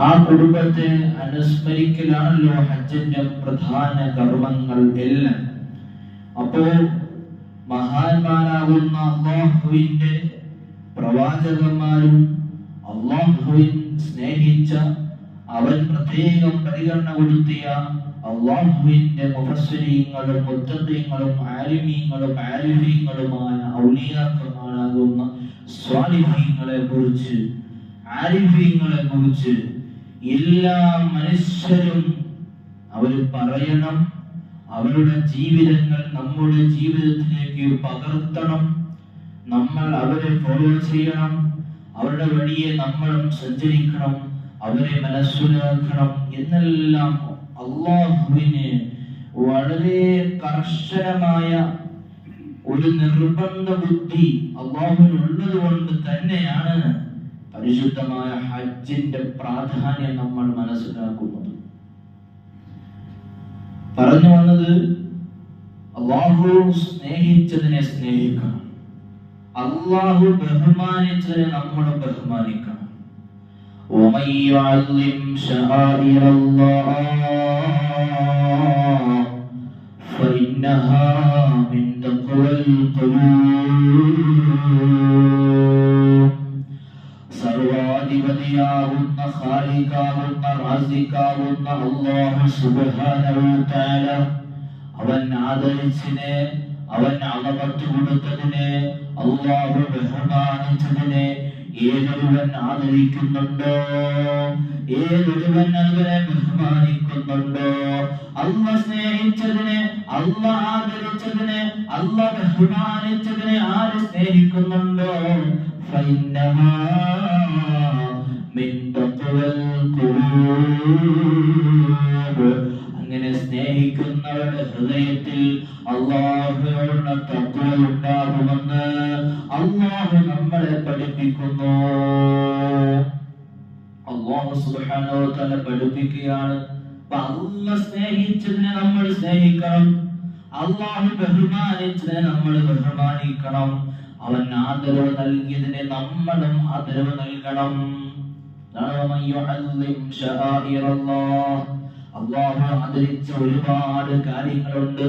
ആ കുടുംബത്തെ അനുസ്മരിക്കലാണല്ലോ ഹജ്ജിന്റെ പ്രധാന കർമ്മങ്ങൾ എല്ലാം. അപ്പോൾ മഹാന്മാരാകുന്ന അള്ളാഹുവിന്റെ പ്രവാചകന്മാരും അള്ളാഹുവിൻ സ്നേഹിച്ച അവൻ പ്രത്യേകം പരിഗണന കൊടുത്തിയ അള്ളാഹുവിന്റെ മുഫസ്സരീങ്ങളും മുത്തങ്ങളും ആലിമീങ്ങളും ആലിഫീങ്ങളുമായ ഔലിയാക്കന്മാരാകുന്ന സ്വാലിഫീങ്ങളെ കുറിച്ച് ആലിഫീങ്ങളെ കുറിച്ച് എല്ലാ മനുഷ്യരും അവർ പറയണം. അവരുടെ ജീവിതങ്ങൾ നമ്മുടെ ജീവിതത്തിലേക്ക് പകർത്തണം. നമ്മൾ അവരെ ഫോളോ ചെയ്യണം. അവരുടെ വഴിയെ നമ്മളും സഞ്ചരിക്കണം. അവരെ മനസ്സിലാക്കണം എന്നെല്ലാം അള്ളാഹുവിന് വളരെ കർശനമായ ഒരു നിർബന്ധ ബുദ്ധി അള്ളാഹുവിനുള്ളത് കൊണ്ട് തന്നെയാണ് പരിശുദ്ധമായ ഹജ്ജിന്റെ പ്രാധാന്യം നമ്മൾ മനസ്സിലാക്കുന്നത് പറഞ്ഞു വന്നത് അള്ളാഹു സ്നേഹിച്ചതിനെ സ്നേഹിക്കണം അള്ളാഹു ബഹുമാനിച്ചതിനെ നമ്മൾ ബഹുമാനിക്കണം ومن يعظم شعائر الله فإنها من تقوى القلوب സർവാധിപതിയാവുന്ന ഹാലിക്കാവുന്ന റാസിക്കാവുന്ന അള്ളാഹു സുബ്ഹാനഹു തആല അവൻ ആദരിച്ചിനെ അവൻ അളവത്ത് കൊടുത്തതിനെ അള്ളാഹു ബഹുമാനിച്ചതിനെ ഏതൊരുവൻ ആദരിക്കുന്നുണ്ടോ? ഏതൊരുവൻ അവരെ ബഹുമാനിക്കുന്നുണ്ടോ? അല്ല സ്നേഹിച്ചതിനെ അല്ല ആദരിച്ചതിനെ അല്ല ബഹുമാനിച്ചതിനെ ആര് സ്നേഹിക്കുന്നുണ്ടോ? فإنها من تقوى القلوب അങ്ങനെ സ്നേഹിക്കുന്നവരുടെ ഹൃദയത്തിൽ അള്ളാഹുവിനുള്ള തത്വ ഉണ്ടാകുമെന്ന് അള്ളാഹു നമ്മളെ പഠിപ്പിക്കുന്നു അള്ളാഹു സുബ്ഹാനഹു വ തആല പഠിപ്പിക്കുകയാണ് അപ്പൊ അള്ളാഹ് സ്നേഹിച്ചതിനെ നമ്മൾ സ്നേഹിക്കണം അള്ളാഹു ബഹുമാനിച്ചതിനെ നമ്മൾ ബഹുമാനിക്കണം അവൻ ആദരവ് നൽകിയതിനെ നമ്മളും ആദരവ് നൽകണം. അള്ളാഹു ആദരിച്ച ഒരുപാട് കാര്യങ്ങളുണ്ട്.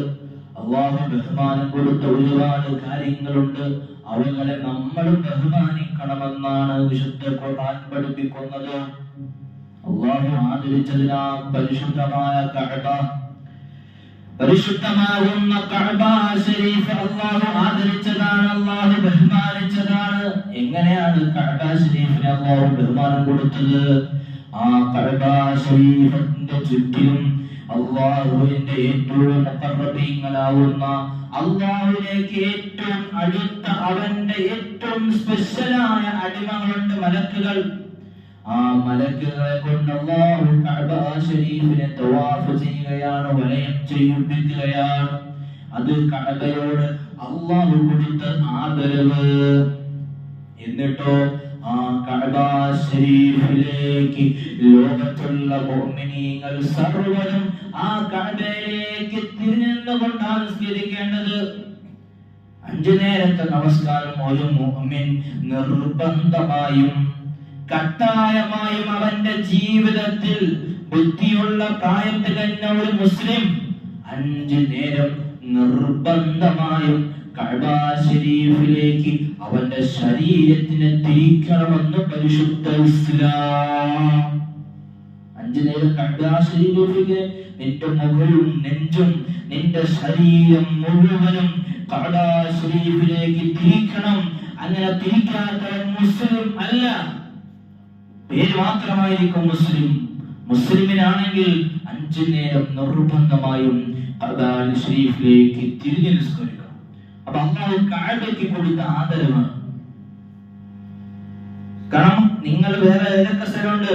അള്ളാഹു ബഹുമാനം കൊടുത്ത ഒരുപാട് കാര്യങ്ങളുണ്ട്. അവകളെ നമ്മളും ബഹുമാനിക്കണമെന്നാണ് വിശുദ്ധ ഖുർആൻ പഠിപ്പിക്കുന്നത്. അള്ളാഹു ആദരിച്ചതിനാ പരിശുദ്ധമായ കഅബ പരിശുദ്ധമാകുന്ന അള്ളാഹു ആദരിച്ചതാണ് അള്ളാഹു ബഹുമാനിച്ചതാണ്. എങ്ങനെയാണ് കഅബ ശരീഫിന് അള്ളാഹു ബഹുമാനം കൊടുത്തത്? ആ കഅബ ശരീഫിന്റെ ചുറ്റിലും അള്ളാഹുവിന്റെ ഏറ്റവും മുഖർബീങ്ങളാവുന്ന അള്ളാഹുവിലേക്ക് ഏറ്റവും അടുത്ത അവന്റെ ഏറ്റവും സ്പെഷ്യലായ അടിമകളുണ്ട് മലക്കുകൾ ആ മലക്കുകളെ കൊണ്ട് അല്ലാഹു കഅബ ശരീഫിനെ തവാഫ് ചെയ്യുകയാണ് വലയം ചെയ്യിപ്പിക്കുകയാണ്. അത് കഅബയോട് അല്ലാഹു കൊടുത്ത ആദരവ്. എന്നിട്ടോ ആ കഅബ ശരീഫിലേക്ക് ലോകത്തുള്ള മുഅ്മിനീങ്ങൾ സർവരും ആ കഅബയിലേക്ക് തിരിഞ്ഞുകൊണ്ടാണ് സ്മരിക്കേണ്ടത് അഞ്ചു നേരത്തെ നമസ്കാരം ഒരു മുഅ്മിൻ നിർബന്ധമായും കട്ടായമായും അവന്റെ ജീവിതത്തിൽ ബുദ്ധിയുള്ള പ്രായം തികഞ്ഞ ഒരു മുസ്ലിം അഞ്ചു നേരം നിർബന്ധമായും കഅബ ശരീഫിലേക്ക് അവന്റെ ശരീരത്തിനെ തിരിക്കണമെന്ന് പരിശുദ്ധ ഇസ്ലാം. അഞ്ചു നേരം കഅബ ശരീഫിലേക്ക് നിന്റെ മുഖവും നെഞ്ചും നിന്റെ ശരീരം മുഴുവനും കഅബ ഷരീഫിലേക്ക് തിരിക്കണം. അങ്ങനെ തിരിക്കാത്ത മുസ്ലിം അല്ല. പേര് മാത്രമായിരിക്കും മുസ്ലിം. മുസ്ലിമിനാണെങ്കിൽ അഞ്ചു നേരം നിർബന്ധമായും ഷരീഫിലേക്ക് തിരിഞ്ഞു നിസ്കരിക്കണം. അപ്പൊ അള്ളാഹു കാഴ്ചയ്ക്ക് കൊടുത്ത ആദരവാണ് കാരണം നിങ്ങൾ വേറെ ഏതൊക്കെ സ്ഥലമുണ്ട്?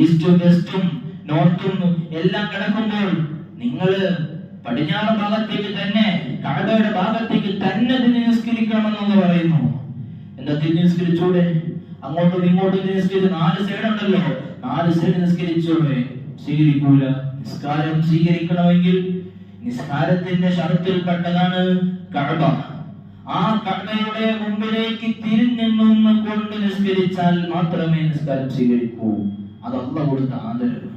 ഈസ്റ്റും വെസ്റ്റും നോർത്തും എല്ലാം കിടക്കുമ്പോൾ നിങ്ങൾ പടിഞ്ഞാറ് ഭാഗത്തേക്ക് തന്നെ കാടയുടെ ഭാഗത്തേക്ക് തന്നെ നിസ്കരിക്കണം നിസ്കരിക്കണമെന്ന് പറയുന്നു. എന്താ തിരിഞ്ഞ് നിസ്കരിച്ചൂടെ? അങ്ങോട്ടും ഇങ്ങോട്ടും നിസ്കരിച്ച് നാല് സൈഡ് ഉണ്ടല്ലോ. നാല് സൈഡ് നിസ്കരിച്ചോളേ. സ്വീകരിക്കൂല. നിസ്കാരം സ്വീകരിക്കണമെങ്കിൽ നിസ്കാരത്തിന്റെ ഷർത്തിൽപ്പെട്ടതാണ് കഅബ. ആ കഅബയുടെ മുമ്പിലേക്ക് തിരിഞ്ഞു കൊണ്ട് നിസ്കരിച്ചാൽ മാത്രമേ നിസ്കാരം സ്വീകരിക്കൂ. അതൊക്കെ കൊടുത്ത ആദരവ്.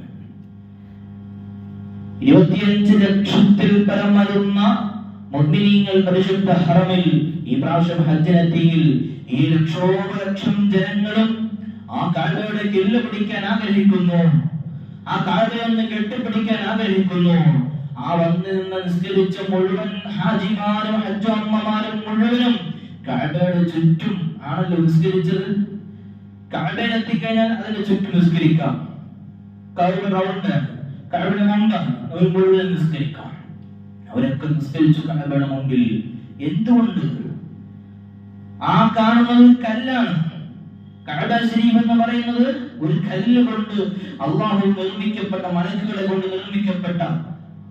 ഇരുപത്തിയഞ്ച് ലക്ഷത്തിൽ പരം വരുന്ന മുഅ്മിനീങ്ങൾ പരിശുദ്ധ ഹറമിൽ ഈ പ്രാവശ്യം ഹജ്ജിനെത്തിയിൽ ഈ ലക്ഷോപലക്ഷം ജനങ്ങളും ആ കാഴ്ചയുടെ കില്ല് പിടിക്കാൻ ആഗ്രഹിക്കുന്നു. ആ കാഴ്ചയൊന്ന് കെട്ടിപ്പിടിക്കാൻ ആഗ്രഹിക്കുന്നു. ആ വന്ന് നിന്ന് നിസ്കരിച്ച മുഴുവൻ ഹാജിമാരും ഹജ്ജമ്മമാരും മുഴുവനും കാഴ്ചയുടെ ചുറ്റും ആണല്ലോ നിസ്കരിച്ചത്. കാഴ്ചയിൽ എത്തിക്കഴിഞ്ഞാൽ അതിന് ചുറ്റും നിസ്കരിക്കാം. കഴുവ് റൗണ്ട് കഴുവിന് മുമ്പ് അവർ മുഴുവൻ നിസ്കരിക്കാം. അവരൊക്കെ നിസ്കരിച്ചു കഴുവയുടെ മുമ്പിൽ. എന്തുകൊണ്ട്? ആ കാണുന്നത് കല്ലാണ്. കഅബ ശരീഫ് എന്ന് പറയുന്നത് ഒരു കല്ല് കൊണ്ട് അള്ളാഹു നിർമ്മിക്കപ്പെട്ട മലക്കുകളെ കൊണ്ട് നിർമ്മിക്കപ്പെട്ട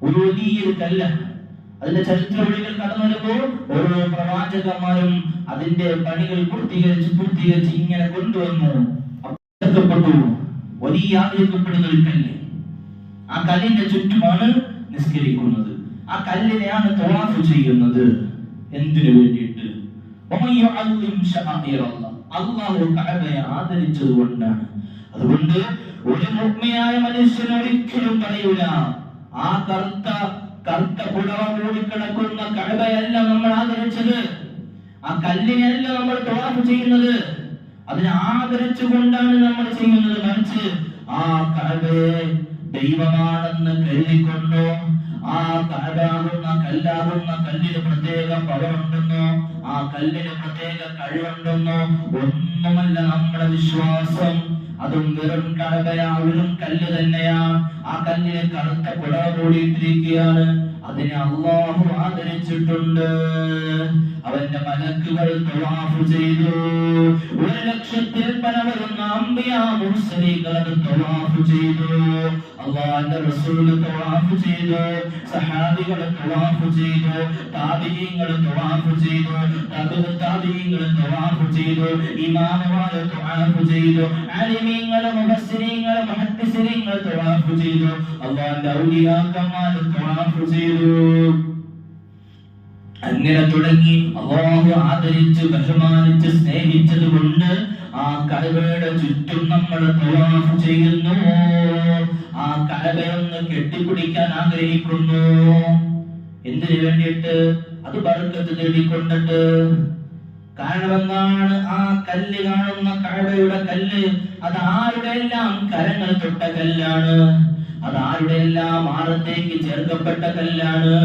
ഒരു വലിയൊരു കല്ല് അതിന്റെ ചരിത്ര വഴികൾ കടന്നു വരുമ്പോൾ ഓരോ പ്രവാചകന്മാരും അതിന്റെ പണികൾ പൂർത്തീകരിച്ച് പൂർത്തീകരിച്ച് ഇങ്ങനെ കൊണ്ടുവന്നു. അപ്പപ്പെട്ടു വലിയ ആഗ്രഹിക്കപ്പെടുന്ന ഒരു കല്ല്. ആ കല്ലിന്റെ ചുറ്റുമാണ് നിസ്കരിക്കുന്നത്. ആ കല്ലിനെയാണ് തൊവാഫ് ചെയ്യുന്നത്. എന്തിനു വേണ്ടിയിട്ട്. അള്ളാഹു കഅബയെ ആദരിച്ചത് കൊണ്ടാണ് അതുകൊണ്ട് ഒരു മുഗ്മിയായ മനുഷ്യൻ ഒരിക്കലും പറയൂല. ആ കറുത്ത കറുത്ത പുടവ മൂടിക്കിടക്കുന്ന കഴവയല്ല നമ്മൾ ആദരിച്ചത്. ആ കല്ലിനെയല്ല നമ്മൾ തോറഫ് ചെയ്യുന്നത്. അതിനെ ആദരിച്ചുകൊണ്ടാണ് നമ്മൾ ചെയ്യുന്നത്. മറിച്ച് ആ കഴവയെ ദൈവമാണെന്ന് കരുതിക്കൊണ്ടോ ആ കഅബാകുന്ന കല്ലാകുന്ന കല്ലിന് പ്രത്യേക പവറുണ്ടെന്നോ ആ കല്ലിന് പ്രത്യേക കഴിവുണ്ടെന്നോ ഒന്നുമല്ല നമ്മുടെ വിശ്വാസം. അതും വെറും കടകയാ വെറും കല്ല് തന്നെയാ ആ കല്ലിന് കറുത്ത പുടവ മൂടിയിട്ടിരിക്കുകയാണ് അതിനെ അള്ളാഹു ആദരിച്ചിട്ടുണ്ട്. അവന്റെ മലക്കുകൾ തവാഫ് ചെയ്തു. ഒരു ലക്ഷത്തിൽ പല വരുന്ന അമ്പിയ മുർസലികൾ അത് തവാഫ് ചെയ്തു. അള്ളാന്റെ റസൂൽ തവാഫ് ചെയ്തു. സഹാബികൾ തവാഫ് ചെയ്തു. താബിയങ്ങൾ തവാഫ് ചെയ്തു. തബിഅ താബിയങ്ങൾ തവാഫ് ചെയ്തു. ഇമാമുമാർ തവാഫ് ചെയ്തു. അലിമീങ്ങൾ മുഹസ്സിനീങ്ങൾ മുഹദ്ദിസീങ്ങൾ തവാഫ് ചെയ്തു. അള്ളാന്റെ ഔലിയാക്കന്മാർ തവാഫ് ചെയ്തു. അങ്ങനെ തുടങ്ങി അള്ളാഹു ആദരിച്ച് ബഹുമാനിച്ച് സ്നേഹിച്ചത് കൊണ്ട് ആ കലവയുടെ ചുറ്റും നമ്മൾ തവാഫ് ചെയ്യുന്നു. ആ കലവയൊന്ന് കെട്ടിപ്പിടിക്കാൻ ആഗ്രഹിക്കുന്നു. എന്തിനു വേണ്ടിയിട്ട്? അത് ബർക്കത്ത് തേടിക്കൊണ്ടിട്ട്. കാരണം എന്താണ് ആ കല്ല് കാണുന്ന കഴവയുടെ കല്ല് അത് ആരുടെ എല്ലാം കരങ്ങൾ തൊട്ട കല്ലാണ്? അത് ആരുടെല്ലാം ആറത്തേക്ക് ചേർക്കപ്പെട്ട കല്ലാണ്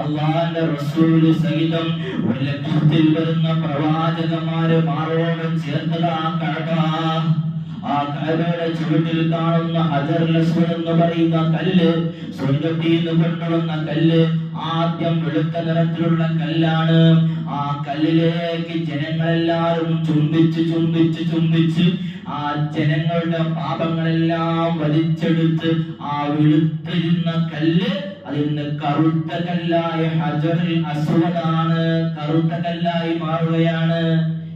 അള്ളാന്റെ റസൂൽ സഹിതം ഒരു ലക്ഷത്തിൽ വരുന്ന പ്രവാചകന്മാര് മാറോടും ചേർത്തതാ കഴവ ആ കഅബയുടെ ചുവട്ടിൽ കാണുന്ന ഹജർ അസ്വദ് എന്ന് പറയുന്ന കല്ല് സ്വർഗത്തിൽ നിന്ന് കൊണ്ടുവന്ന കല്ല് ആദ്യം വെളുത്ത നിറത്തിലുള്ള കല്ലാണ്. ആ കല്ലിലേക്ക് ജനങ്ങളെല്ലാവരും ചുംബിച്ച് ചുംബിച്ച് ചുംബിച്ച് ആ ജനങ്ങളുടെ പാപങ്ങളെല്ലാം വലിച്ചെടുത്ത് ആ വെളുത്തിരുന്ന കല്ല് അതിന്ന് കറുത്ത കല്ലായ ഹജറിൽ അസ്വദാണ് കറുത്ത കല്ലായി മാറുകയാണ്.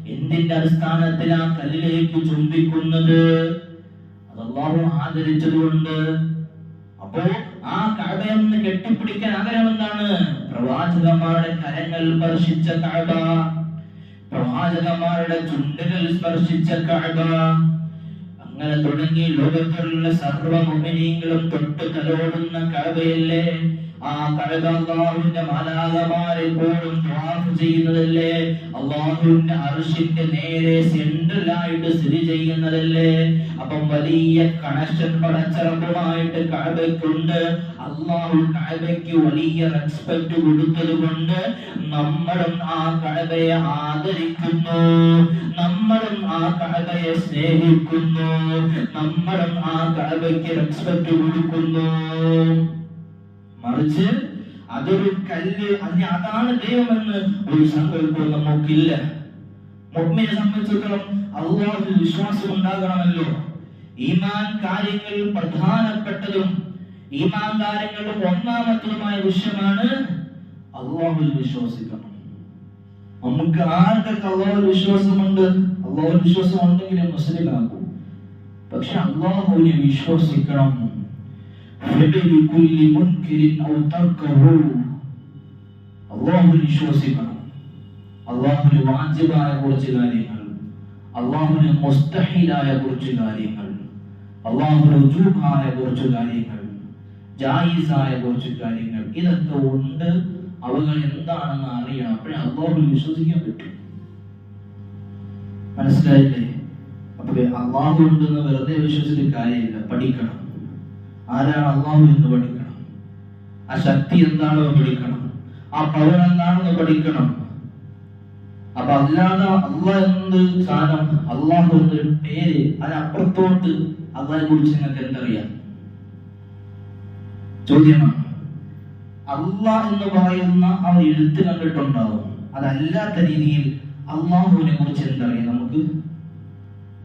എന്തിന്റെ അടിസ്ഥാനത്തിൽ ആ കല്ലിലേക്ക് ചുംബിക്കുന്നത്? അത് അള്ളാഹു ആദരിച്ചതുകൊണ്ട്. അപ്പോ ആ കഅബയൊന്ന് കെട്ടിപ്പിടിക്കാൻ ആഗ്രഹം എന്താണ് പ്രവാചകന്മാരുടെ കരങ്ങൾ സ്പർശിച്ച കഅബ. പ്രവാചകന്മാരുടെ ചുണ്ടുകൾ സ്പർശിച്ച കഅബ. അങ്ങനെ തുടങ്ങി ലോകത്തിലുള്ള സർവ മുഅ്മിനീങ്ങളും തൊട്ട് തലോടുന്ന കഅബയല്ലേ? ആ കഅബ അല്ലാഹുവിന്റെ മാലാകമാരെ പോലും ത്വാഫ് ചെയ്യുന്നതല്ലേ? അല്ലാഹുവിന്റെ അർശിന്റെ നേരെ സെൻട്രലായിട്ട് സ്ഥിതി ചെയ്യുന്നതല്ലേ? അപ്പം വലിയ കണക്ഷൻ പടച്ചറമ്പുമായിട്ട് കഅബയ്ക്കുണ്ട്. അള്ളാഹു കഅബയ്ക്ക് വലിയ റെസ്പെക്ട് കൊടുത്തത് കൊണ്ട് നമ്മളും ആ കഅബയെ ആദരിക്കുന്നു. നമ്മളും ആ കഅബയെ സ്നേഹിക്കുന്നു. നമ്മളും ആ കഅബയ്ക്ക് റെസ്പെക്ട് കൊടുക്കുന്നു. മറിച്ച് അതൊരു കല്ല് അതിന് അതാണ് ദൈവമെന്ന് ഒരു സങ്കല്പം നമുക്കില്ല. മുഅ്മിനെ സംബന്ധിച്ചിടത്തോളം അള്ളാഹു വിശ്വാസം ഉണ്ടാകണമല്ലോ. ഈമാൻ കാര്യങ്ങൾ പ്രധാനപ്പെട്ടതും ഈമാൻ കാര്യങ്ങളും ഒന്നാമത്തതുമായ വിഷയമാണ് അള്ളാഹു വിശ്വസിക്കണം. നമുക്ക് ആർക്കൊക്കെ അള്ളാഹു വിശ്വാസമുണ്ട്? അള്ളാഹു വിശ്വാസം ഉണ്ടെങ്കിലും മുസ്ലിം ആക്കൂ. പക്ഷെ അള്ളാഹുവിനെ വിശ്വസിക്കണം. ബിഗൈരി കുല്ലി മുൻകിരിൻ ഔ തർക്കറു അല്ലാഹുവിൽ വിശ്വസിക്കണം അല്ലാഹുവിന് വാജിബായ കുറച്ച് കാര്യങ്ങൾ അള്ളാഹുവിന് മുസ്തഹിലായ കുറച്ച് കാര്യങ്ങൾ. അള്ളാഹുവിന് രുജൂഹായ കുറച്ച് കാര്യങ്ങൾ. ജായിസായ കുറച്ച് കാര്യങ്ങൾ ഇതൊക്കെ ഉണ്ട് അവകൾ എന്താണെന്ന് അറിയണം അപ്പോഴേ അള്ളാഹുവിൽ വിശ്വസിക്കാൻ പറ്റും മനസ്സിലായില്ലേ? അപ്പോൾ അള്ളാഹു ഉണ്ടെന്ന് വെറുതെ വിശ്വസിച്ചിട്ട് കാര്യമില്ല. പഠിക്കണം. ആരാണ് അള്ളാഹു എന്ന് പഠിക്കണം? ആ ശക്തി എന്താണെന്ന് പഠിക്കണം. ആ പവർ എന്താണെന്ന് പഠിക്കണം. അപ്പൊ അല്ലാതെ അള്ളാഹ് എന്ത് സാധനം? അള്ളാഹു എന്നൊരു പേര്? അതിനപ്പുറത്തോട്ട് അള്ളാഹിനെ കുറിച്ച് നിങ്ങൾക്ക് എന്തറിയാം? ചോദ്യമാണ്. അള്ളാഹ് എന്ന് പറയുന്ന ആ എഴുത്ത് കണ്ടിട്ടുണ്ടാവും. അതല്ലാത്ത രീതിയിൽ അള്ളാഹുവിനെ കുറിച്ച് എന്തറിയാം നമുക്ക്?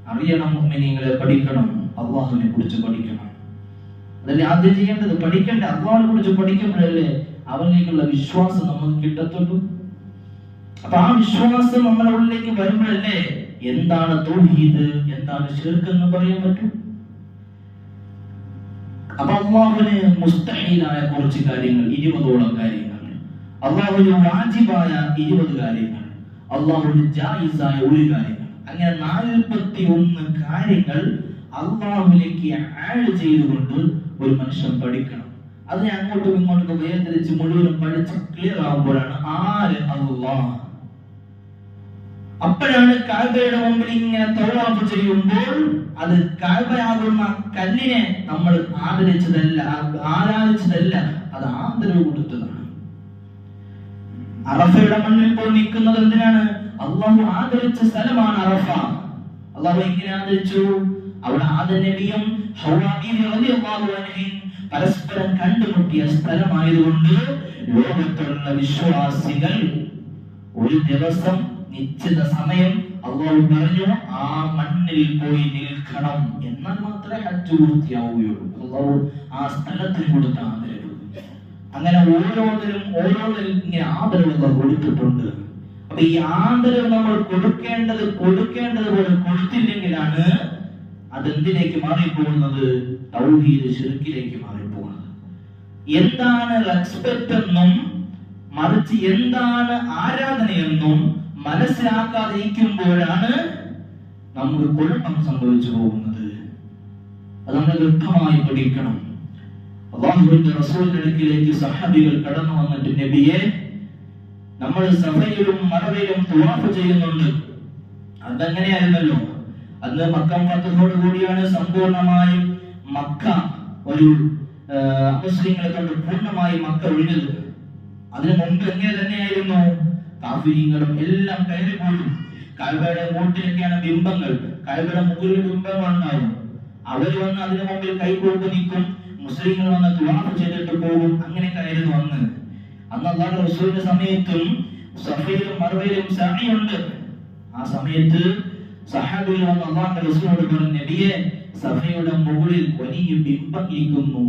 അറിയണം മുഅ്മിനീങ്ങളെ പഠിക്കണം അള്ളാഹുവിനെ കുറിച്ച് പഠിക്കണം. അതല്ലേ ആദ്യം ചെയ്യേണ്ടത്? പഠിക്കണ്ടേ? അള്ളാഹിനെ കുറിച്ച് പഠിക്കുമ്പോഴല്ലേ അവനിലേക്കുള്ള വിശ്വാസം നമുക്ക് കിട്ടത്തുള്ളൂ? അപ്പൊ ആ വിശ്വാസം നമ്മുടെ ഉള്ളിലേക്ക് വരുമ്പോഴല്ലേ എന്താണ് തൗഹീദ് എന്താണ് ഷിർക്ക് എന്ന് പറയാൻ പറ്റും? അപ്പൊ അള്ളാഹുവിന് മുസ്തഹീലായ കുറച്ച് കാര്യങ്ങൾ ഇരുപതോളം കാര്യങ്ങൾ. അള്ളാഹുവിന് വാജിബായ ഇരുപത് കാര്യങ്ങൾ. അള്ളാഹുവിന് ജായിസായ ഒരു കാര്യങ്ങൾ. അങ്ങനെ നാൽപ്പത്തി ഒന്ന് കാര്യങ്ങൾ അള്ളാഹുലേക്ക് ആഡ് ചെയ്തുകൊണ്ട് ഒരു മനുഷ്യൻ പഠിക്കണം. അതിനെ അങ്ങോട്ടും ഇങ്ങോട്ടും വേദനിച്ച് മുഴുവനും പഠിച്ച് ക്ലിയർ ആകുമ്പോഴാണ് ആര് അള്ളാഹ്. അപ്പോഴാണ് കാൽബയുടെ മുമ്പിൽ ഇങ്ങനെ തൊഴിലാപ്പ് ചെയ്യുമ്പോൾ അത് കാൽബയാകുന്ന കല്ലിനെ നമ്മൾ ആദരിച്ചതല്ല ആരാധിച്ചതല്ല അത് ആദരവ് കൊടുത്തതാണ് അറഫയുടെ മണ്ണിൽ പോയി നിൽക്കുന്നത് എന്തിനാണ്? അള്ളാഹു ആദരിച്ച സ്ഥലമാണ് അറഫ. അള്ളാഹു എങ്ങനെ ആദരിച്ചു? അവിടെ ആദനബിയും പരസ്പരം കണ്ടുമുട്ടിയ സ്ഥലമായതുകൊണ്ട് ലോകത്തുള്ള വിശ്വാസികൾ ഒരു ദിവസം നിശ്ചിത സമയം അള്ളാഹു പറഞ്ഞു ആ മണ്ണിൽ പോയി നിൽക്കണം എന്നാൽ മാത്രമേ ഹജ്ജ് പൂർത്തിയാവുകയുള്ളൂ. അള്ളാഹു ആ സ്ഥലത്തിന് കൊടുത്ത ആദരവ്. അങ്ങനെ ഓരോരുത്തരും ഓരോരുത്തരും ഇങ്ങനെ ആദരവ് കൊടുത്തിട്ടുണ്ട്. അപ്പൊ ഈ ആദരവ് നമ്മൾ കൊടുക്കേണ്ടത് കൊടുക്കേണ്ടത് പോലെ കൊടുത്തില്ലെങ്കിലാണ് അതെന്തിലേക്ക് മാറിപ്പോകുന്നത്? തൗഹീദ് ശിർക്കിലേക്ക് മാറിപ്പോകുന്നത്. എന്താണ് റെസ്പെക്ട് എന്നും മറിച്ച് എന്താണ് ആരാധനയെന്നും മനസ്സിലാക്കാതിരിക്കുമ്പോഴാണ് നമുക്ക് കുഴപ്പം സംഭവിച്ചു പോകുന്നത്. അത് നമ്മൾ വ്യക്തമായി പഠിക്കണം. അള്ളാഹുവിന്റെ റസൂലിന്റെ അടുക്കിലേക്ക് സഹാബികൾ കടന്നു വന്നിട്ട് നബിയെ നമ്മൾ സഭയിലും മറവിലും തുവാഫ് ചെയ്യുന്നുണ്ട്. അതങ്ങനെയായിരുന്നല്ലോ? അന്ന് മക്കം കൂടിയാണ് സമ്പൂർണമായും മക്ക ഒരു മുസ്ലിങ്ങളെ കൊണ്ട് പൂർണമായി മക്ക ഒഴിഞ്ഞത് അതിനു മുമ്പ് എങ്ങനെ തന്നെയായിരുന്നു? കാഫിരിങ്ങളും എല്ലാം കയറി പോലും കഴിവയുടെ മൂട്ടിലൊക്കെയാണ് ബിംബങ്ങൾ. കഴിവയുടെ മുകളിൽ ബിംബങ്ങൾ അവർ വന്ന് അതിനു മുമ്പിൽ കൈകൊടുത്ത് നിൽക്കും. മുസ്ലിങ്ങൾ വന്ന് തുവാഫ് ചെയ്തിട്ട് പോകും. അങ്ങനെയൊക്കെ ആയിരുന്നു അന്ന് അന്ന് അള്ളാഹു സമയത്തും സഫയിലും മറുവയിലും സണിയുണ്ട് ആ സമയത്ത് സഹാബികൾ വന്ന് അള്ളാഹുന്റെ റസൂലിനോട് പറഞ്ഞു നബിയെ സഭയുടെ മുകളിൽ വലിയ ബിംബം ഇരിക്കുന്നു.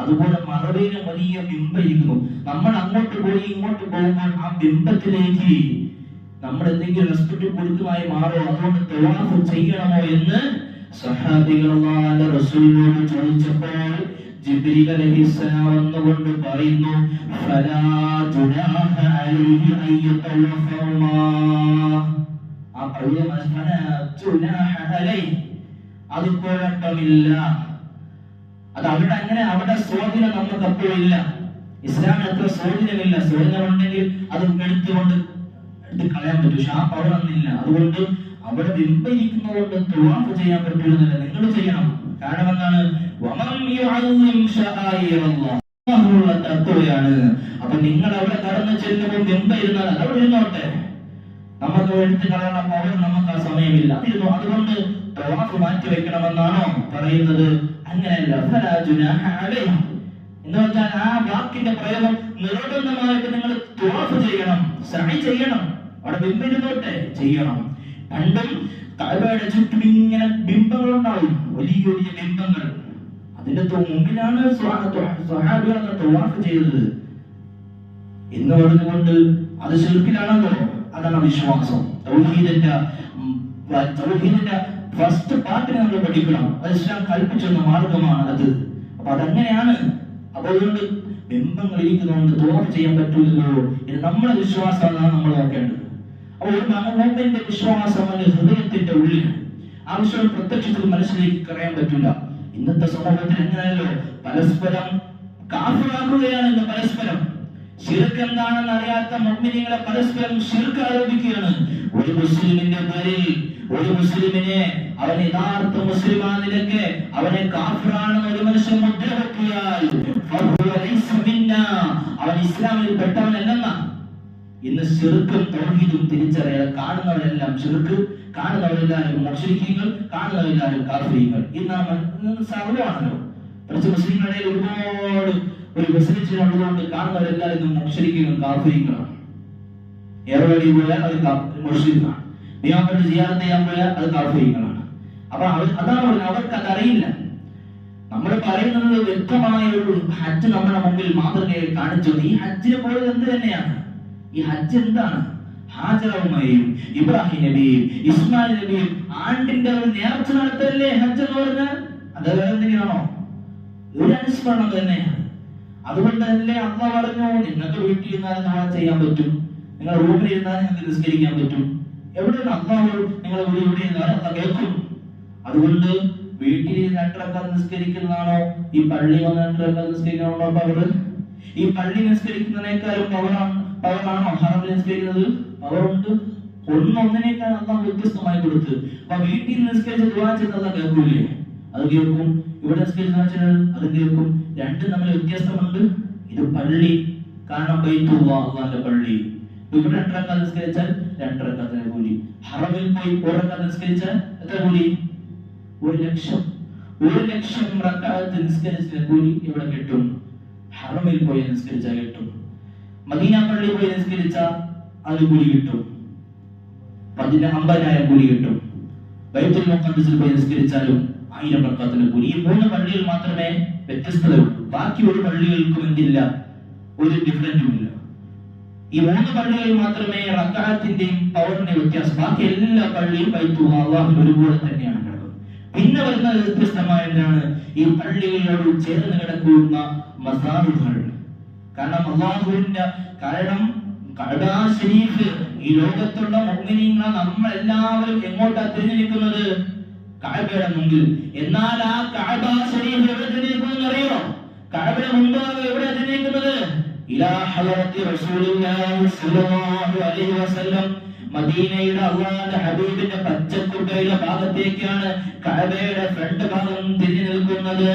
അതുപോലെ മറവിയിലും വലിയ ബിംബം ഇരിക്കുന്നു. നമ്മൾ അങ്ങോട്ട് പോയി ഇങ്ങോട്ട് പോകുമ്പോൾ ആ ബിംബത്തിലേക്ക് നമ്മൾ എന്തെങ്കിലും റെസ്പെക്ട് കൊടുക്കുമായി മാറോ? അതുകൊണ്ട് തവാഫ് ചെയ്യണമോ എന്ന് സഹാബികൾ അള്ളാഹുന്റെ റസൂലിനോട് ചോദിച്ചപ്പോൾ ജിബ്രീൽ അലൈഹിസ്സലാം പറയുന്നു ഫലാ ജുനാഹ അലൈഹി അയ്യതവഫമാ ആ പഴയ അത് കുഴപ്പമില്ല അത് അവിടെ അങ്ങനെ അവിടെ സ്വാധീനം നമുക്ക് അപ്പോഴില്ല ഇസ്ലാമിന് അത്ര സ്വാധീനമില്ല. സ്വാധീനം ഉണ്ടെങ്കിൽ അത് എടുത്തുകൊണ്ട് എടുത്ത് കളയാൻ പറ്റും. പക്ഷെ ആ പവർ അന്നില്ല. അതുകൊണ്ട് അവിടെ ബിംബയിരിക്കുന്നതുകൊണ്ട് തുവാഫ് ചെയ്യാൻ പറ്റുന്നില്ല. നിങ്ങൾ ചെയ്യണം. കാരണം എന്താണ്? അപ്പൊ നിങ്ങൾ അവിടെ കടന്നു ചെല്ലുമ്പോൾ ബിംബ ഇരുന്നാൽ അതവിടെ ഇരുന്നോട്ടെ? നമുക്ക് എടുത്തു കളയണ പോലും നമുക്ക് ആ സമയമില്ല. അതുകൊണ്ട് തവാഫ് മാറ്റി വെക്കണമെന്നാണോ പറയുന്നത്? അങ്ങനെയല്ല. എന്ന് വെച്ചാൽ ആ വാക്കിന്റെ പ്രയോഗം നിർബന്ധമായിട്ട് നിങ്ങൾ തുവാഫ് ചെയ്യണം സഹി ചെയ്യണം. അവിടെ ബിംബിരുന്നോട്ടെ ചെയ്യണം. പണ്ടും കാബയുടെ ചുറ്റും ഇങ്ങനെ ബിംബങ്ങൾ ഉണ്ടാവും വലിയ വലിയ ബിംബങ്ങൾ. അതിന്റെ മുമ്പിലാണ് സ്വഹാബികൾ തുവാഫ് ചെയ്തത്. എന്ന് പറഞ്ഞുകൊണ്ട് അത് ശിർക്കിലാണല്ലോ അതാണ് വിശ്വാസം. തൗഹീദിന്റെ തൗഹീദിന്റെ ഫസ്റ്റ് പാർട്ടിനെ നമ്മൾ പഠിക്കണം. അത് ഇസ്ലാം കൽപ്പിച്ചെന്ന മാർഗമാണ് അത്. അപ്പൊ അതങ്ങനെയാണ്. അപ്പൊ അതുകൊണ്ട് ബിംബങ്ങൾ ഇരിക്കുന്നതുകൊണ്ട് തോഫ് ചെയ്യാൻ പറ്റൂലല്ലോ ഇത് നമ്മുടെ വിശ്വാസമാണ് നമ്മൾ നോക്കേണ്ടത് അപ്പൊ ഒരു മനോഹരന്റെ വിശ്വാസം അവന്റെ ഹൃദയത്തിന്റെ ഉള്ളിൽ. ആ വിശ്വാസം പ്രത്യക്ഷത്തിൽ മനസ്സിലേക്ക് കറിയാൻ പറ്റില്ല ഇന്നത്തെ സമൂഹത്തിൽ എങ്ങനെയല്ലോ പരസ്പരം കാഫിറാക്കുകയാണ് ഇന്ന് പരസ്പരം. ശിർക്ക് എന്താണെന്ന് അറിയാത്ത മുഗ്മിനികളെ പരസ്പരം ശിർക്ക് ആരോപിക്കുകയാണ് ഒരു മുസ്ലിമിന്റെ പേരിൽ ഒരു മുസ്ലിമിനെ അവൻ യഥാർത്ഥ മുസ്ലിമാ നിലയ്ക്ക് അവനെ കാഫിറാണെന്ന് ഒരു മനുഷ്യൻ മുദ്ര വെക്കിയാൽ അവൻ ഇസ്ലാമിൽ പെട്ടവനല്ലെന്ന. ഇന്ന് ശിർക്കും തൗഹീദും തിരിച്ചറിയാതെ കാണുന്നവരെല്ലാം ശിർക്ക് കാണുന്നവരെല്ലാവരും മുസ്ലിങ്ങൾ കാണുന്നവരെല്ലാവരും കാഫിരിങ്ങൾ ഇന്ന് സർവമാണല്ലോ കുറച്ച് മുസ്ലിങ്ങളുടെ ഒരുപാട് ഒരു ഫെസിലിറ്റി ഉള്ളതുകൊണ്ട് കാണുന്നവരെല്ലാവരും ഇന്ന് മുസ്ലിങ്ങളും കാഫിരിങ്ങളാണ് ഏറോടി പോയാൽ അത് മുഷരിക്കാണ് നിയമപ്പെട്ട് ജിയാദത്ത് ചെയ്യാൻ പോയാൽ അത് കാഫിരിങ്ങളാണ് അപ്പൊ അവർ അതാണ് പറഞ്ഞത്. അവർക്ക് അതറിയില്ല നമ്മൾ പറയുന്നത് വ്യക്തമായ ഒരു ഹജ്ജ് നമ്മുടെ മുമ്പിൽ മാത്രമേ കാണിച്ചത് ഈ ഹജ്ജിനെ പോലെ എന്ത് തന്നെയാണ്? ഈ ഹജ്ജ് എന്താണ്? ഹാജറവുമായും ഇബ്രാഹിം നബിയും ഇസ്മായിൽ നബിയും ആണ്ടിന്റെ ഒരു നേർച്ച നടത്തല്ലേ ഹജ്ജ് എന്ന് പറഞ്ഞാൽ? അത് വേറെ എന്തെങ്കിലാണോ ഒരു അനുസ്മരണം തന്നെയാണ്. അതുകൊണ്ട് തന്നെ അമ്മ പറഞ്ഞു നിങ്ങൾക്ക് വീട്ടിൽ ഇരുന്നാലും നാളെ ചെയ്യാൻ പറ്റും. നിങ്ങൾ റൂമിൽ ഇരുന്നാലും നിങ്ങൾക്ക് നിസ്കരിക്കാൻ പറ്റും. എവിടെയാണ് അള്ളാഹു നിങ്ങൾ ഇവിടെ ഇരുന്നാലും അല്ല കേൾക്കും? അതുകൊണ്ട് വീട്ടിൽ രണ്ടരക്കാർ നിസ്കരിക്കുന്നതാണോ? ഈ പള്ളി വന്ന് രണ്ടരക്കാർ നിസ്കരിക്കണോ പവർ ഈ പള്ളി നിസ്കരിക്കുന്നതിനേക്കാളും പവറാണ് പവറാണോ? ഹറമിൽ നിസ്കരിക്കുന്നത്? പവറുണ്ട്. ഒന്നൊന്നിനേക്കാൾ അള്ളാഹ് വ്യത്യസ്തമായി കൊടുത്ത്. അപ്പൊ വീട്ടിൽ നിസ്കരിച്ച് ദുവാ കേൾക്കൂലേ? അത് കേൾക്കും. ഇവിടെ നിസ്കരിച്ച് രണ്ട് അത് കേൾക്കും രണ്ടും തമ്മിൽ വ്യത്യാസമുണ്ട്. ഇത് പള്ളി. കാരണം ബൈത്തുള്ള പള്ളി. ഇവിടെ രണ്ടരക്കാൽ നിസ്കരിച്ചാൽ രണ്ടരക്കാത്ത കൂലി. ഹറമിൽ പോയി ഒരക്കാൽ നിസ്കരിച്ചാൽ എത്ര കൂലി? ഒരു ലക്ഷം. ഒരു ലക്ഷം റക്കാലത്ത് നിസ്കരിച്ച കൂലി ഇവിടെ കിട്ടും? ഹറമിൽ പോയി നിസ്കരിച്ചാൽ കിട്ടും. മദീന പള്ളി പോയി നിസ്കരിച്ച അത് കൂലി കിട്ടും. പതിന അമ്പതിനായിരം കൂലി കിട്ടും. ബൈത്തുൽ മുഖദ്സിൽ പോയി നിസ്കരിച്ചാലും ആയിരം റക്കാത്തിന് കൂലി ഈ മൂന്ന് പള്ളികൾ മാത്രമേ വ്യത്യസ്തതയുള്ളൂ ബാക്കി ഒരു പള്ളികൾക്കും എന്തില്ല ഒരു ഡിഫറന്റും ഇല്ല ഈ മൂന്ന് പള്ളികൾ മാത്രമേ റക്കാത്തിന്റെയും പവറിന്റെ വ്യത്യാസം ബാക്കി എല്ലാ പള്ളിയും വൈത്തു അള്ളാഹുവിന് ഒരുപോലെ തന്നെയാണ് കിടക്കുന്നത്. പിന്നെ വരുന്നത് വ്യത്യസ്തമായതാണ് ഈ പള്ളികളോട് ചേർന്ന് കിടക്കുന്ന മസാറുകൾ കാരണം അള്ളാഹുവിന്റെ കാരണം കഅബ ഷരീഫ് ഈ ലോകത്തുള്ള മുഅ്മിനീങ്ങൾ നമ്മളെല്ലാവരും എങ്ങോട്ടാ തിരിഞ്ഞു നിൽക്കുന്നത്? കഅബയുടെ മുമ്പിൽ. എന്നാൽ ആ കഅബ ശരീഫ് എവിടെ തിരിഞ്ഞിരിക്കുന്നു അറിയോ? കഅബയുടെ മുമ്പാകെ എവിടെ വസല്ലം. മദീനയുടെ അള്ളാഹുവിന്റെ ഹബീബിന്റെ പച്ചക്കുട്ടയുടെ ഭാഗത്തേക്കാണ് കഅബയുടെ ഫ്രണ്ട് ഭാഗം തിരിഞ്ഞു നിൽക്കുന്നത്.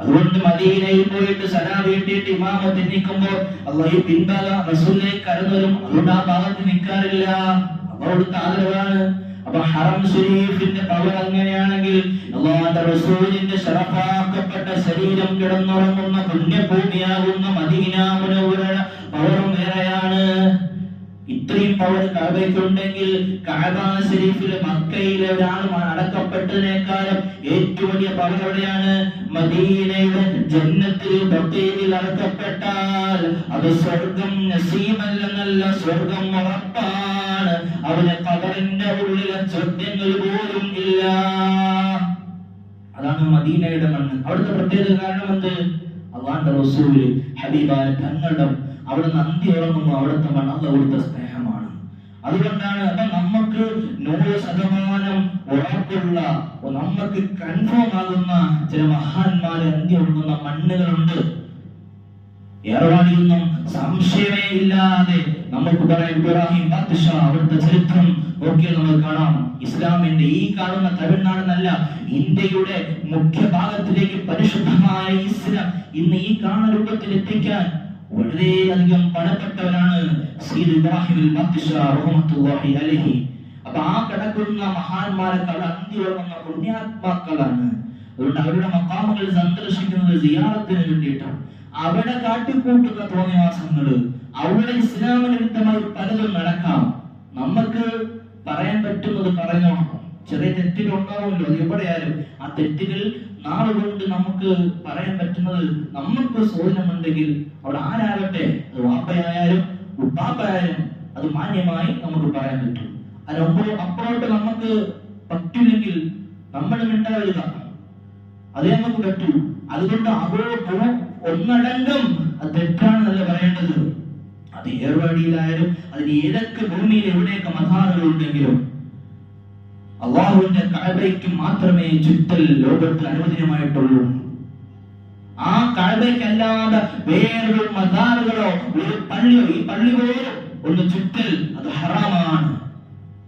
അതുകൊണ്ട് മദീനയിൽ പോയിട്ട് സലാ വീട്ടിയിട്ട് ഇമാമത്ത് നിൽക്കുമ്പോൾ അള്ളാഹു പിൻഭാഗ റസൂലിലേക്ക് കടന്നു വരും അതുകൊണ്ട് ആ ഭാഗത്ത് നിൽക്കാറില്ല. അവിടുത്തെ ആദരവാണ്. ഹറം റസൂലിന്റെ ശറഫാക്കപ്പെട്ട ശരീരം കിടന്നുറങ്ങുന്ന പുണ്യഭൂമിയാകുന്ന മദീന മുനവ്വറ പവറും വേറെയാണ്. ഇത്രയും പവർ കഥയ്ക്കുണ്ടെങ്കിൽ കഅബ ശരീഫിലെ മക്കയിലെ ഒരാൾ അടക്കപ്പെട്ടതിനേക്കാളും ഏറ്റവും വലിയ പവർ എവിടെയാണ്? മദീനയുടെ ജന്നത്തിൽ ബത്തേരിൽ അടക്കപ്പെട്ടാൽ അത് സ്വർഗം നസീമല്ലെന്നല്ല സ്വർഗം ഉറപ്പാണ്. അവന് കബറിന്റെ ഉള്ളിലെ ചോദ്യങ്ങൾ പോലും ഇല്ല. അതാണ് മദീനയുടെ മണ്ണ്. അവിടുത്തെ പ്രത്യേക കാരണം എന്ത്? അള്ളാന്റെ റസൂൽ ഹബീബായ തങ്ങളുടെ അവിടെ നന്ദി ഉറങ്ങുന്നു അവിടുത്തെ കൊടുത്ത അവിടുത്തെ സ്നേഹമാണ്. അതുകൊണ്ടാണ് അപ്പൊ നമുക്ക് നൂറ് ശതമാനം ഉറപ്പുള്ള നമുക്ക് കൺഫേം ആകുന്ന ചില മഹാന്മാരെ അന്തി ഉറങ്ങുന്ന മണ്ണുകളുണ്ട്. ഏറെ സംശയമേ ഇല്ലാതെ നമുക്ക് പറയാം ഇബ്രാഹിം ബാദ്ഷാ അവിടുത്തെ ചരിത്രം നോക്കിയാൽ നമുക്ക് കാണാം. ഇസ്ലാമിന്റെ ഈ കാണുന്ന തമിഴ്നാടെന്നല്ല ഇന്ത്യയുടെ മുഖ്യഭാഗത്തിലേക്ക് പരിശുദ്ധമായ ഇസ്ലാം ഇന്ന് ഈ കാണുന്ന രൂപത്തിൽ എത്തിക്കാൻ വളരെയധികം പണപ്പെട്ടവരാണ് സീദ് ഇബ്രാഹിം അലൈഹി. അപ്പൊ ആ കിടക്കുന്ന മഹാന്മാരെക്കാൾ അന്തിയുറങ്ങുന്ന പുണ്യാത്മാക്കളാണ്. അതുകൊണ്ട് അവരുടെ മക്കാമുകൾ സന്ദർശിക്കുന്നത് സിയാറത്തിന് വേണ്ടിയിട്ടാണ്. അവിടെ കാട്ടിക്കൂട്ടുന്ന തോന്നിവാസങ്ങൾ അവിടെ ഇസ്ലാമിന് വിരുദ്ധമായി പലതും നടക്കാം. നമുക്ക് പറയാൻ പറ്റുന്നത് പറഞ്ഞോണം. ചെറിയ തെറ്റുകൾ ഉണ്ടാവുമല്ലോ അത് എവിടെയായാലും ആ തെറ്റുകൾ നാളെ കൊണ്ട് നമുക്ക് പറയാൻ പറ്റുന്നത് നമുക്ക് സ്വാധീനമുണ്ടെങ്കിൽ അവിടെ ആരാകട്ടെ? അത് വാപ്പയായാലും ഉപ്പാപ്പയായാലും അത് മാന്യമായി നമുക്ക് പറയാൻ പറ്റും. അതിനൊപ്പം അപ്പുറോട്ട് നമുക്ക് പറ്റില്ലെങ്കിൽ നമ്മൾ മിണ്ടാവുക അതേ നമുക്ക് പറ്റൂ. അതുകൊണ്ട് അവരോട് ഒന്നടങ്കം അത് തെറ്റാണെന്നല്ല പറയേണ്ടത്. അത് ഏർവാടിയിലായാലും അതിന് ഏതൊക്കെ ഭൂമിയിൽ എവിടെയൊക്കെ മതാറുകൾ ഉണ്ടെങ്കിലും അള്ളാഹുവിന്റെ കഴബയ്ക്ക് മാത്രമേ ചുറ്റൽ ലോകത്ത് അനുവദനീയമായിട്ടുള്ളൂ. ആ കഴബയ്ക്കല്ലാതെ വേറൊരു മതാറുകളോ ഒരു പള്ളിയോ ഈ പള്ളി പോലും ഒന്ന് ചുറ്റൽ അത് ഹറാമാണ്.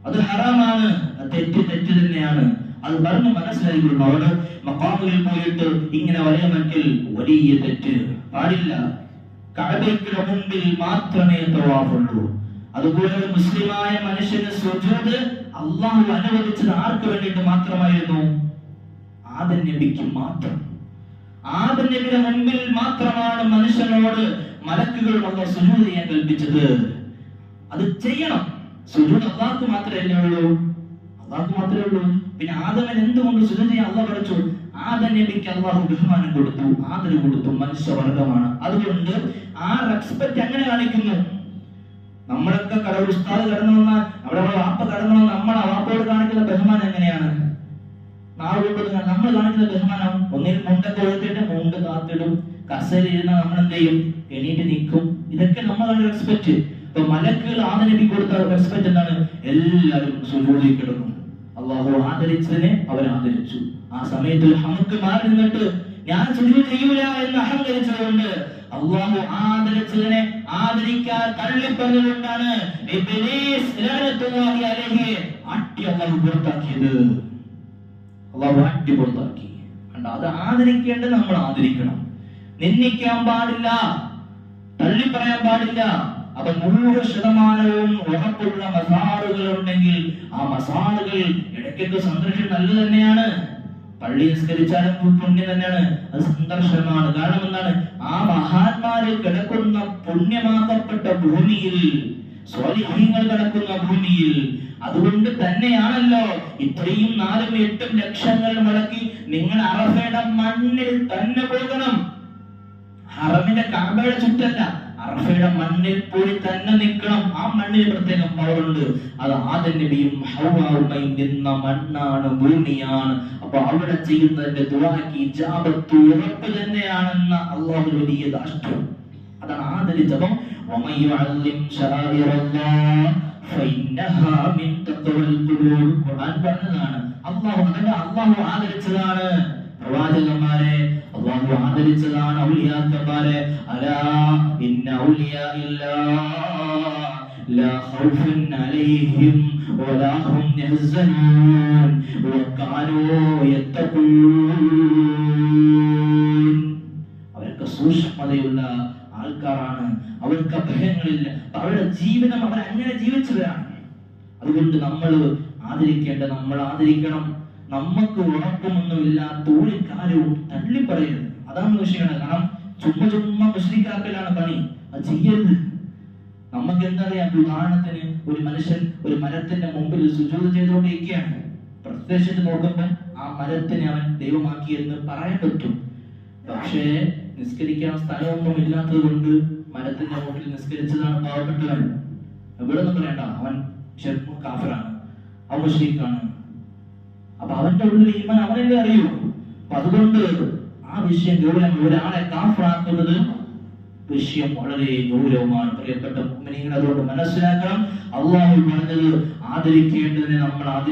അത് ഹറാമാണ്. തെറ്റ് തെറ്റ് തന്നെയാണ്. അത് പറഞ്ഞ് മനസ്സിലാക്കിയിരുന്നു അവിടെ മക്കാമുകളിൽ പോയിട്ട് ഇങ്ങനെ വലയമെങ്കിൽ വലിയ തെറ്റ്. പാടില്ല. കഅബയ്ക്ക് മുമ്പിൽ മാത്രമേ തവാഫുള്ളൂ അതുപോലെ മുസ്ലിമായ മനുഷ്യന് സുജൂദ് അള്ളാഹു അനുവദിച്ചത് ആർക്ക് വേണ്ടിയിട്ട് മാത്രമായിരുന്നു? ആദൻ നബിക്ക് മാത്രം. ആദൻ നബിയുടെ മുമ്പിൽ മാത്രമാണ് മനുഷ്യനോട് മലക്കുകൾ വന്ന സുജൂദ് ചെയ്യാൻ കൽപ്പിച്ചത്. അത് ചെയ്യണം. സുജൂദ് അള്ളാഹ്ക്ക് മാത്രമല്ലേ ഉള്ളൂ? അള്ളാഹ്ക്ക് മാത്രമേ ഉള്ളൂ. പിന്നെ ആദമൻ എന്തുകൊണ്ട് സുജൂദ് ചെയ്യാൻ അള്ളാഹ് പഠിച്ചു ആദൻ നബിക്ക് അള്ളാഹു ബഹുമാനം കൊടുത്തു. ആദരം കൊടുത്തു മനുഷ്യവർഗമാണ്. അതുകൊണ്ട് ആ റെസ്പെക്ട് എങ്ങനെ കാണിക്കുന്നു? നമ്മളൊക്കെ കട ഉസ്താദ് കടന്നു വന്നാൽ അവിടെ നമ്മളെ വാപ്പ കടന്നു വന്നാൽ നമ്മൾ ആ വാപ്പയോട് കാണിക്കുന്ന ബഹുമാനം എങ്ങനെയാണ്? നാളെ കൊണ്ട് നമ്മൾ കാണിക്കുന്ന ബഹുമാനം ഒന്നിൽ മുണ്ടൊക്കെ ഒഴുത്തിട്ട് മുണ്ട് കാത്തിടും. കസേര നമ്മൾ എന്ത് ചെയ്യും? എണീറ്റ് നിൽക്കും. ഇതൊക്കെ നമ്മളാണ് റെസ്പെക്ട് ഇപ്പൊ മലക്കുകൾ ആദരവി കൊടുത്ത റെസ്പെക്ട് എന്താണ്? എല്ലാവരും സുജൂതി കിടന്നു. അള്ളാഹു ആദരിച്ചതിനെ അവർ ആദരിച്ചു. ആ സമയത്ത് നമുക്ക് മാറി നിന്നിട്ട് ഞാൻ സുജൂ ചെയ്യൂല എന്ന് അഹങ്കരിച്ചതുകൊണ്ട് അള്ളാഹു ആദരിച്ചതിനെ ആദരിക്കാൻ തള്ളിപ്പറഞ്ഞതുകൊണ്ടാണ് അത് ആദരിക്കേണ്ടത് നമ്മൾ ആദരിക്കണം. നിന്ദിക്കാൻ പാടില്ല തള്ളിപ്പറയാൻ പാടില്ല. അപ്പൊ നൂറ് ശതമാനവും ഉറപ്പുള്ള മസാറുകൾ ഉണ്ടെങ്കിൽ ആ മസാറുകൾ ഇടയ്ക്കൊക്കെ സംരക്ഷണം നല്ലത് തന്നെയാണ്. പള്ളി നിസ്കരിച്ചാലും പുണ്യം തന്നെയാണ്. അത് സന്ദർശനമാണ്. കാരണം എന്താണ്? ആ മഹാന്മാര് കിടക്കുന്ന പുണ്യമാക്കപ്പെട്ട ഭൂമിയിൽ സ്വാലിഹ്യങ്ങൾ കിടക്കുന്ന ഭൂമിയിൽ അതുകൊണ്ട് തന്നെയാണല്ലോ ഇത്രയും നാലും എട്ടും ലക്ഷങ്ങൾ മുടക്കി നിങ്ങൾ അറഫയുടെ മണ്ണിൽ തന്നെ പോകണം. ഹറമിന്റെ കാബയുടെ ചുറ്റല്ല. അർഹയുടെ മണ്ണിൽ പോയി തന്നെ നിൽക്കണം. ആ മണ്ണിൽ പ്രത്യേകം പവറുണ്ട്. അത് ആദനബിയും ഹൗവാവുമയും നിന്ന മണ്ണാണ് ഭൂമിയാണ്. അപ്പൊ അവിടെ ചെയ്യുന്നതിന്റെ ദുവാക്കി ജാപത്ത് ഉറപ്പ് തന്നെയാണെന്ന അള്ളാഹു വലിയ ദാഷ്ട്യം അതാണ് ആദരി ജപം. അള്ളാഹു അതല്ല അള്ളാഹു ആദരിച്ചതാണ്. പ്രവാചകന്മാരെ അള്ളാഹു ആദരിച്ചതാണ് ഔലിയാക്കന്മാരെ അലാ ഇന്ന ഔലിയാ ഇല്ലാ لا خوف عليهم ولا هم يحزنون وكانوا يتقون അവർക്ക് സൂക്ഷ്മതയുള്ള ആൾക്കാരാണ് അവർക്ക് ഭയങ്ങളില്ല അവരുടെ ജീവിതം അവർ അങ്ങനെ ജീവിച്ചവരാണ് അതുകൊണ്ട് നമ്മൾ ആദരിക്കേണ്ട നമ്മൾ ആദരിക്കണം നമുക്ക് ഒരു കാര്യവും തള്ളി പറയരുത് അതാണ് വിഷയമാണ് കാരണം ചുമ്മാ ചുമ്മാ മുസ്ലിക്കാക്കലാണ് പണി. അത് ചെയ്യരുത്. നമുക്ക് എന്തറിയാം ഉദാഹരണത്തിന് ഒരു മനുഷ്യൻ ഒരു മരത്തിന്റെ മുമ്പിൽ സുജോത് ചെയ്തുകൊണ്ടിരിക്കുകയാണ്. പ്രത്യക്ഷത്തിൽ നോക്കുമ്പോൾ ആ മരത്തിനെ അവൻ ദൈവമാക്കി എന്ന് പറയാൻ പറ്റും. പക്ഷേ നിസ്കരിക്കാൻ സ്ഥലമൊന്നും ഇല്ലാത്തത് കൊണ്ട് മരത്തിന്റെ മുമ്പിൽ നിസ്കരിച്ചതാണ് പാവപ്പെട്ടവൻ. ഇവിടെ ഒന്നും പറയണ്ട. അവൻ ചെറുപ്പം കാഫറാണ്. അവൻ മുസ്ലിക്കാണ്. അപ്പൊ അവന്റെ ഉള്ളിൽ ഈമാൻ അവനല്ലേ അറിയൂ? അപ്പൊ അതുകൊണ്ട് ആ വിഷയം ഗൗരവം ഒരാളെ കാഫറാക്കുന്നത് വിഷയം വളരെ ഗൗരവമാണ്. പ്രിയപ്പെട്ട അതുകൊണ്ട് മനസ്സിലാക്കണം. അള്ളാഹു പറഞ്ഞത് ആദരിക്കേണ്ടതിനെ നമ്മൾ ആദരി